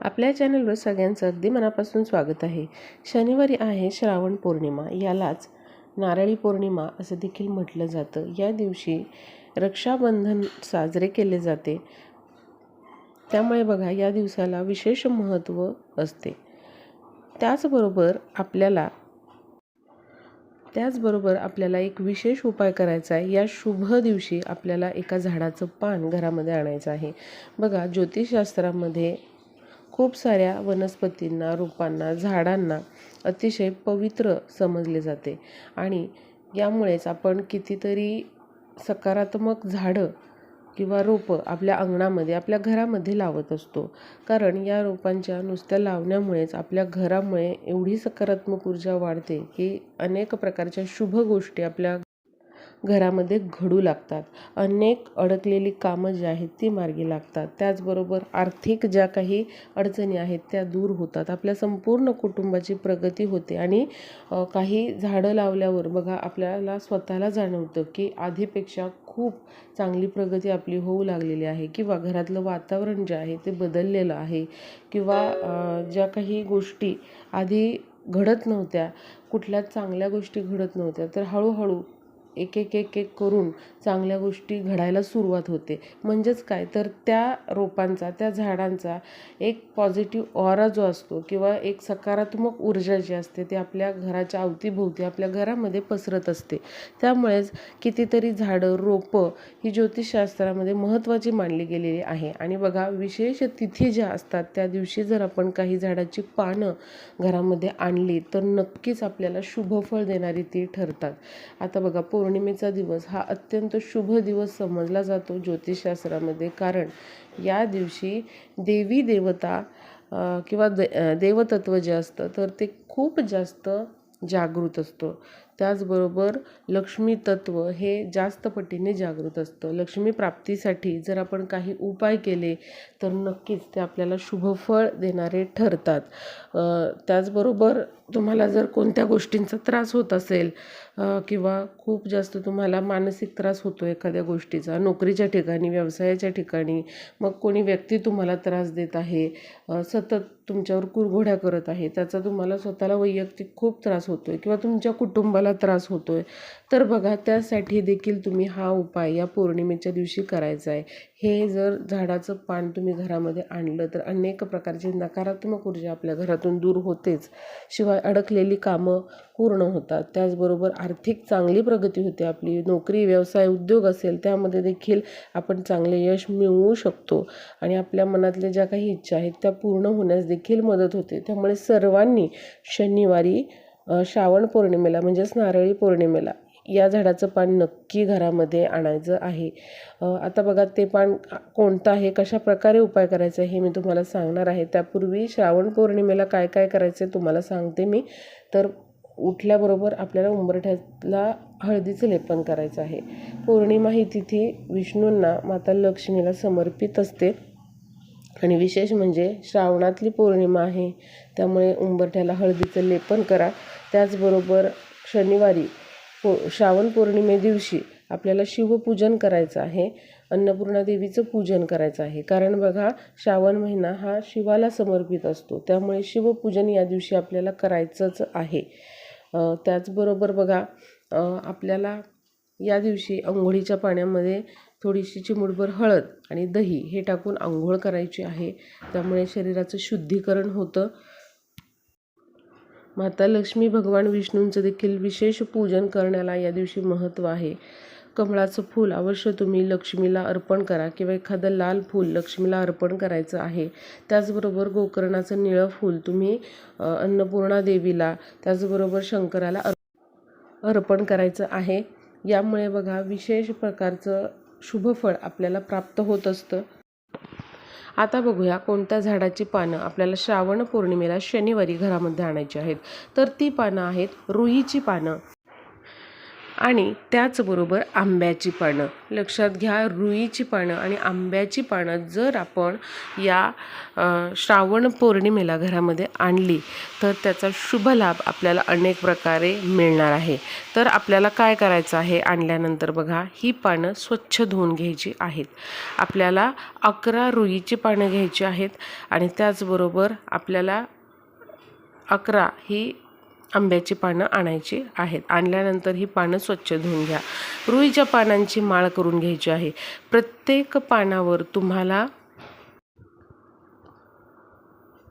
आपल्या चॅनलवर सगळ्यांचं अगदी मनापासून स्वागत आहे. शनिवारी आहे श्रावण पौर्णिमा. यालाच नारळी पौर्णिमा असं देखील म्हटलं जातं. या दिवशी रक्षाबंधन साजरे केले जाते. त्यामुळे बघा या दिवसाला विशेष महत्त्व असते. त्याचबरोबर आपल्याला त्याचबरोबर आपल्याला एक विशेष उपाय करायचा आहे. या शुभ दिवशी आपल्याला एका झाडाचं पान घरामध्ये आणायचं आहे. बघा ज्योतिषशास्त्रामध्ये खूप साऱ्या वनस्पतींना रोपांना झाडांना अतिशय पवित्र समजले जाते. आणि यामुळेच आपण कितीतरी सकारात्मक झाडं किंवा रोपं आपल्या अंगणामध्ये आपल्या घरामध्ये लावत असतो. कारण या रोपांच्या नुसत्या लावण्यामुळेच आपल्या घरामुळे एवढी सकारात्मक ऊर्जा वाढते की अनेक प्रकारच्या शुभ गोष्टी आपल्या घरामध्ये घडू लागतात. अनेक अडकलेली कामं जी आहेत ती मार्गी लागतात. त्याचबरोबर आर्थिक ज्या काही अडचणी आहेत त्या दूर होतात. आपल्या संपूर्ण कुटुंबाची प्रगती होते आणि काही झाडं लावल्यावर बघा आपल्याला स्वतःला जाणवतं की आधीपेक्षा खूप चांगली प्रगती आपली होऊ लागलेली आहे किंवा घरातलं वातावरण जे आहे ते बदललेलं आहे किंवा ज्या काही गोष्टी आधी घडत नव्हत्या कुठल्याच चांगल्या गोष्टी घडत नव्हत्या तर हळूहळू एक एक एक एक करून चांगल्या गोष्टी घडायला सुरुवात होते. म्हणजेच काय? तर त्या रोपांचा त्या झाडांचा एक पॉझिटिव्ह ऑरा जो असतो किंवा एक सकारात्मक ऊर्जा जी असते ती आपल्या घराच्या अवतीभोवती आपल्या घरामध्ये पसरत असते. त्यामुळेच कितीतरी झाडं रोपं ही ज्योतिषशास्त्रामध्ये महत्त्वाची मानली गेलेली आहे. आणि बघा विशेष तिथी ज्या असतात त्या दिवशी जर आपण काही झाडाची पानं घरामध्ये आणली तर नक्कीच आपल्याला शुभफळ देणारी ती ठरतात. आता बघा पौर्णिमेचा दिवस हा अत्यंत शुभ दिवस समजला जातो ज्योतिषशास्त्रामध्ये. कारण या दिवशी देवी देवता किंवा दे देवतत्व जे असतं तर ते खूप जास्त जागृत असतो. त्याचबरोबर लक्ष्मी तत्व हे जास्त पटीने जागृत असतं. लक्ष्मी प्राप्तीसाठी जर आपण काही उपाय केले तर नक्कीच ते आपल्याला शुभफळ देणारे ठरतात. त्याचबरोबर तुम्हाला जर कोणत्या गोष्टींचा त्रास होत असेल किंवा खूप जास्त तुम्हाला मानसिक त्रास होतो एखाद्या गोष्टीचा नोकरीच्या ठिकाणी व्यवसायाच्या ठिकाणी मग कोणी व्यक्ती तुम्हाला त्रास देत आहे सतत तुमच्यावर कुरघोड्या करत आहे. त्याचा तुम्हाला स्वतःला वैयक्तिक खूप त्रास होतो आहे किंवा तुमच्या कुटुंबाला त्रास होतो आहे तर बघा त्यासाठी देखील तुम्ही हा उपाय या पौर्णिमेच्या दिवशी करायचा आहे. हे जर झाडाचं पान तुम्ही घरामध्ये आणलं तर अनेक प्रकारची नकारात्मक ऊर्जा आपल्या घरातून दूर होतेच. शिवाय अडकलेली कामं पूर्ण होतात. त्याचबरोबर आर्थिक चांगली प्रगती होते. आपली नोकरी व्यवसाय उद्योग असेल त्यामध्ये देखील आपण चांगले यश मिळवू शकतो. आणि आपल्या मनातल्या ज्या काही इच्छा आहेत त्या पूर्ण होण्यास देखील मदत होते. त्यामुळे सर्वांनी शनिवारी श्रावण पौर्णिमेला म्हणजेच नारळी पौर्णिमेला या झाडाचं पान नक्की घरामध्ये आणायचं आहे. आता बघा ते पान कोणतं आहे? कशा प्रकारे उपाय करायचा आहे हे मी तुम्हाला सांगणार आहे. त्यापूर्वी श्रावण पौर्णिमेला काय काय करायचं आहे तुम्हाला सांगते मी. तर उठल्याबरोबर आपल्याला उंबरठ्याला हळदीचं लेपन करायचं आहे. पौर्णिमा ही तिथी विष्णूंना माता लक्ष्मीला समर्पित असते. आणि विशेष म्हणजे श्रावणातली पौर्णिमा आहे त्यामुळे उंबरठ्याला हळदीचं लेपन करा. त्याचबरोबर शनिवारी पौ श्रावण पौर्णिमे दिवशी आपल्याला शिवपूजन करायचं आहे. अन्नपूर्णा देवीचं पूजन करायचं आहे. कारण बघा श्रावण महिना हा शिवाला समर्पित असतो. त्यामुळे शिवपूजन या दिवशी आपल्याला करायचंच आहे. त्याचबरोबर बघा आपल्याला या दिवशी आंघोळीच्या पाण्यामध्ये थोडीशी चिमुडभर हळद आणि दही हे टाकून आंघोळ करायची आहे. त्यामुळे शरीराचं शुद्धीकरण होतं. माता लक्ष्मी भगवान विष्णूंचं देखील विशेष पूजन करण्याला या दिवशी महत्त्व आहे. कमळाचं फूल अवश्य तुम्ही लक्ष्मीला अर्पण करा किंवा एखादं लाल फूल लक्ष्मीला अर्पण करायचं आहे. त्याचबरोबर गोकर्णाचं निळं फूल तुम्ही अन्नपूर्णा देवीला त्याचबरोबर शंकराला अर् अर्पण करायचं आहे. यामुळे बघा विशेष प्रकारचं शुभफळ आपल्याला प्राप्त होत असतं. आता बघूया कोणत्या झाडाची पानं आपल्याला श्रावण पौर्णिमेला शनिवारी घरामध्ये आणायची आहेत. तर ती पानं आहेत रुईची पानं. आणि त्याचबरोबर आंब्याची पानं. लक्षात घ्या रुईची पानं आणि आंब्याची पानं जर आपण या श्रावण पौर्णिमेला घरामध्ये आणली तर त्याचा शुभ लाभ आपल्याला अनेक प्रकारे मिळणार आहे. तर आपल्याला काय करायचं आहे? आणल्यानंतर बघा ही पानं स्वच्छ धुवून घ्यायची आहेत. आपल्याला अकरा रुईची पानं घ्यायची आहेत आणि त्याचबरोबर आपल्याला अकरा ही आंब्याची पानं आणायची आहेत. आणल्यानंतर ही पानं स्वच्छ धुवून घ्या. रुईच्या पानांची माळ करून घ्यायची आहे. प्रत्येक पानावर तुम्हाला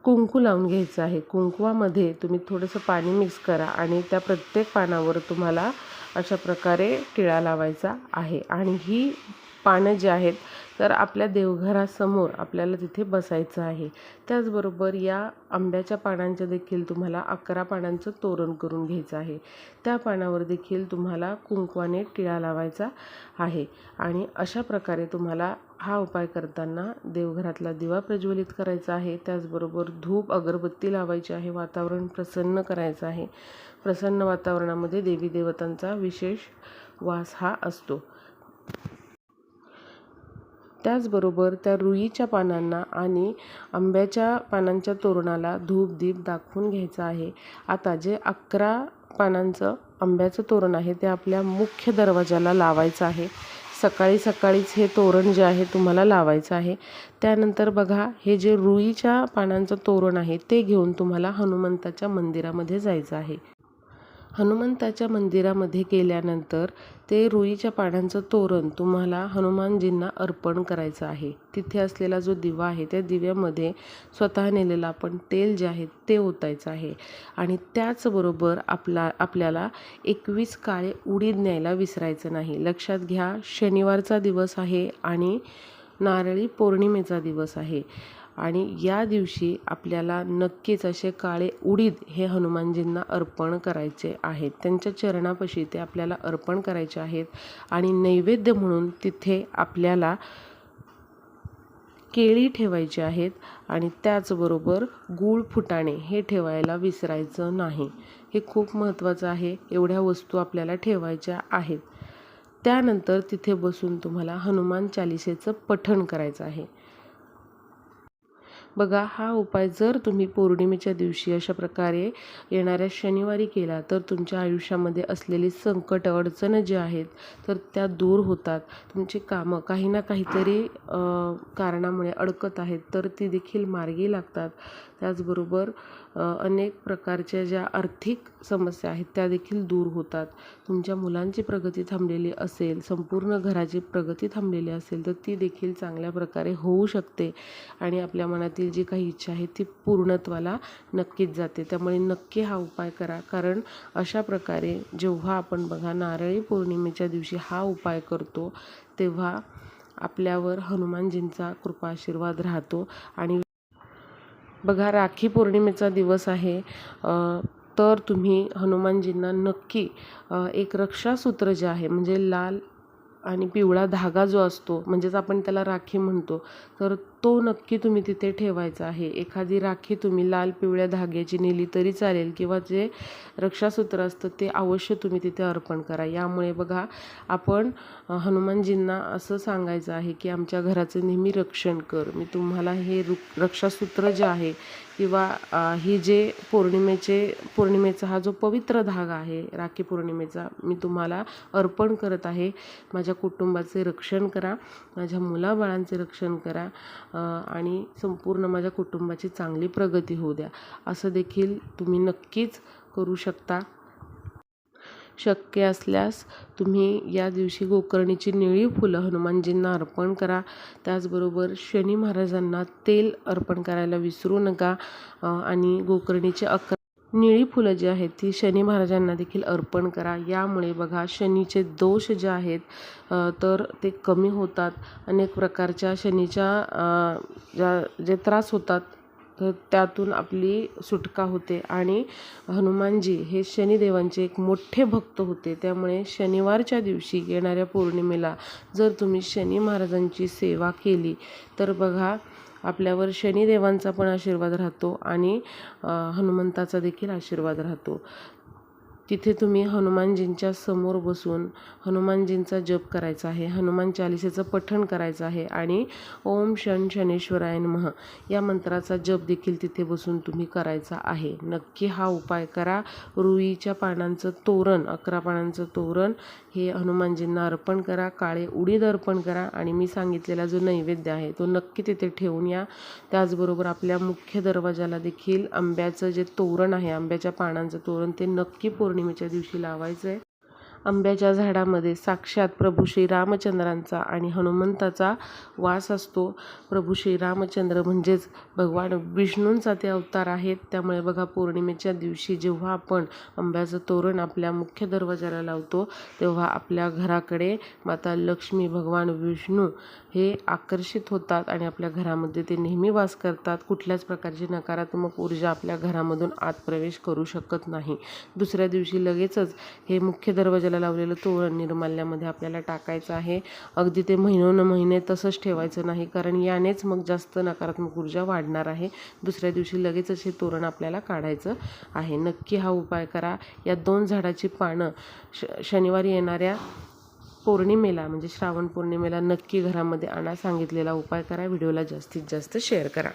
कुंकू लावून घ्यायचं आहे. कुंकवामध्ये तुम्ही थोडंसं पाणी मिक्स करा आणि त्या प्रत्येक पानावर तुम्हाला अशा प्रकारे टिळा लावायचा आहे. आणि ही पानं जी आहेत तर आपल्या देवघरासमोर आपल्याला तिथे बसायचं आहे. त्याचबरोबर या आंब्याच्या पानांचं देखील तुम्हाला अकरा पानांचं तोरण करून घ्यायचं आहे. त्या पानावर देखील तुम्हाला कुंकवाने टिळा लावायचा आहे. आणि अशा प्रकारे तुम्हाला हा उपाय करताना देवघरातला दिवा प्रज्वलित करायचा आहे. त्याचबरोबर धूप अगरबत्ती लावायची आहे. वातावरण प्रसन्न करायचं आहे. प्रसन्न वातावरणामध्ये देवी देवतांचा विशेष वास हा असतो. त्याचबरोबर त्या रुईच्या पानांना आणि आंब्याच्या पानांच्या तोरणाला धूप दीप दाखवून घ्यायचं आहे. आता जे अकरा पानांचं आंब्याचं तोरण आहे ते आपल्या मुख्य दरवाजाला लावायचं आहे. सकाळी सकाळीच हे तोरण जे आहे तुम्हाला लावायचं आहे. त्यानंतर बघा हे जे रुईच्या पानांचं तोरण आहे ते घेऊन तुम्हाला हनुमंताच्या मंदिरामध्ये जायचं आहे. हनुमंताच्या मंदिरामध्ये गेल्यानंतर ते रुईच्या पानांचं तोरण तुम्हाला हनुमानजींना अर्पण करायचं आहे. तिथे असलेला जो दिवा आहे त्या दिव्यामध्ये स्वतः नेलेलं आपण तेल जे आहे ते ओतायचं आहे. आणि त्याचबरोबर आपला आपल्याला एकवीस काळे उडीद न्यायला विसरायचं नाही. लक्षात घ्या शनिवारचा दिवस आहे आणि नारळी पौर्णिमेचा दिवस आहे. आणि या दिवशी आपल्याला नक्कीच असे काळे उडीद हे हनुमानजींना अर्पण करायचे आहेत. त्यांच्या चरणापाशी ते आपल्याला अर्पण करायचे आहेत आणि नैवेद्य म्हणून तिथे आपल्याला केळी ठेवायची आहेत आणि त्याचबरोबर गूळ फुटाणे हे ठेवायला विसरायचं नाही. हे खूप महत्त्वाचं आहे. एवढ्या वस्तू आपल्याला ठेवायच्या आहेत. त्यानंतर तिथे बसून तुम्हाला हनुमान चालिसेचं पठण करायचं आहे. बघा हा उपाय जर तुम्ही पौर्णिमेच्या दिवशी अशा प्रकारे येणाऱ्या शनिवारी केला तर तुमच्या आयुष्यामध्ये असलेली संकट अडचणं जे आहेत तर त्या दूर होतात. तुमची कामं काही ना काहीतरी कारणामुळे अडकत आहेत तर ती देखील मार्गी लागतात. त्याचबरोबर अनेक प्रकारच्या ज्या आर्थिक समस्या आहेत त्या देखील दूर होतात. तुमच्या मुलांची प्रगती थांबलेली असेल संपूर्ण घराची प्रगती थांबलेली असेल तर ती देखील चांगल्या प्रकारे होऊ शकते आणि आपल्या मनातील जी काही इच्छा आहे ती पूर्णत्वाला नक्कीच जाते. त्यामुळे नक्की हा उपाय करा. कारण अशा प्रकारे जेव्हा आपण बघा नारळी पौर्णिमेच्या दिवशी हा उपाय करतो तेव्हा आपल्यावर हनुमानजींचा कृपा आशीर्वाद राहतो आणि बघा राखी पौर्णिमेचा दिवस आहे. तर तुम्ही हनुमानजींना नक्की एक रक्षासूत्र जे आहे म्हणजे लाल आणि पिवळा धागा जो असतो म्हणजेच आपण त्याला राखी म्हणतो तर तो नक्की तुम्ही तिथे ठेवायचा आहे. एखादी राखी तुम्ही लाल पिवळ्या धाग्याची नेली तरी चालेल किंवा जे रक्षासूत्र असतं ते अवश्य तुम्ही तिथे अर्पण करा. यामुळे बघा आपण हनुमानजींना असं सांगायचं आहे की आमच्या घराचं नेहमी रक्षण कर. मी तुम्हाला हे रु रक्षासूत्र जे आहे किंवा ही जे पौर्णिमेचे पौर्णिमेचा हा जो पवित्र धागा आहे राखी पौर्णिमेचा मी तुम्हाला अर्पण करत आहे. माझ्या कुटुंबाचे रक्षण करा. माझ्या मुलाबाळांचे रक्षण करा. आणि संपूर्ण माझ्या कुटुंबाची चांगली प्रगती होऊ द्या. असं देखील तुम्ही नक्कीच करू शकता. शक्य असल्यास तुम्ही या दिवशी गोकर्णीची निळी फुलं हनुमानजींना अर्पण करा. त्याचबरोबर शनी महाराजांना तेल अर्पण करायला विसरू नका. आणि गोकर्णीचे अकरा निळी फुलं जी आहेत ती शनी महाराजांना देखील अर्पण करा. यामुळे बघा शनीचे दोष जे आहेत तर ते कमी होतात. अनेक प्रकारच्या शनीच्या ज्या जे त्रास होतात तर त्यातून आपली सुटका होते. आणि हनुमानजी हे शनिदेवांचे एक मोठे भक्त होते. त्यामुळे शनिवारच्या दिवशी येणाऱ्या पौर्णिमेला जर तुम्ही शनी महाराजांची सेवा केली तर बघा आपल्यावर शनिदेवांचा पण आशीर्वाद राहतो आणि हनुमंताचा देखील आशीर्वाद राहतो. तिथे तुम्ही हनुमानजींच्या समोर बसून हनुमानजींचा जप करायचा आहे हनुमान चालिसेचं पठण करायचं आहे आणि ओम शन शनेश्वराय नमः या मंत्राचा जप देखील तिथे बसून तुम्ही करायचा आहे. नक्की हा उपाय करा. रुईच्या पानांचं तोरण अकरा पानांचं तोरण हे हनुमानजींना अर्पण करा. काळे उडीद अर्पण करा आणि मी सांगितलेला जो नैवेद्य आहे तो नक्की तिथे ठेवून या. त्याचबरोबर आपल्या मुख्य दरवाजाला देखील आंब्याचं जे तोरण आहे आंब्याच्या पानांचं तोरण ते नक्की पौर्णिमेच्या दिवशी लावायचं आहे आंब्याच्या झाडामध्ये साक्षात प्रभू श्री रामचंद्रांचा आणि हनुमंताचा वास असतो. प्रभू श्री रामचंद्र म्हणजेच भगवान विष्णूंचा ते अवतार आहेत. त्यामुळे बघा पौर्णिमेच्या दिवशी जेव्हा आपण आंब्याचं तोरण आपल्या मुख्य दरवाजाला लावतो तेव्हा आपल्या घराकडे माता लक्ष्मी भगवान विष्णू हे आकर्षित होतात आणि आपल्या घरामध्ये ते नेहमी वास करतात. कुठल्याच प्रकारची नकारात्मक ऊर्जा आपल्या घरामधून आत प्रवेश करू शकत नाही. दुसऱ्या दिवशी लगेचच हे मुख्य दरवाजाला लावलेलं तोरण निर्माल्यामध्ये आपल्याला टाकायचं आहे. अगदी ते महिनोन महिने तसंच ठेवायचं नाही कारण यानेच मग जास्त नकारात्मक ऊर्जा वाढणार आहे. दुसऱ्या दिवशी लगेचच हे तोरण आपल्याला काढायचं आहे. नक्की हा उपाय करा. या दोन झाडाची पानं श शनिवारी येणाऱ्या पौर्णिमेला म्हणजे श्रावण पौर्णिमेला नक्की घरामध्ये आणा सांगितलेला उपाय करा. व्हिडिओला जास्तीत जास्त शेअर करा.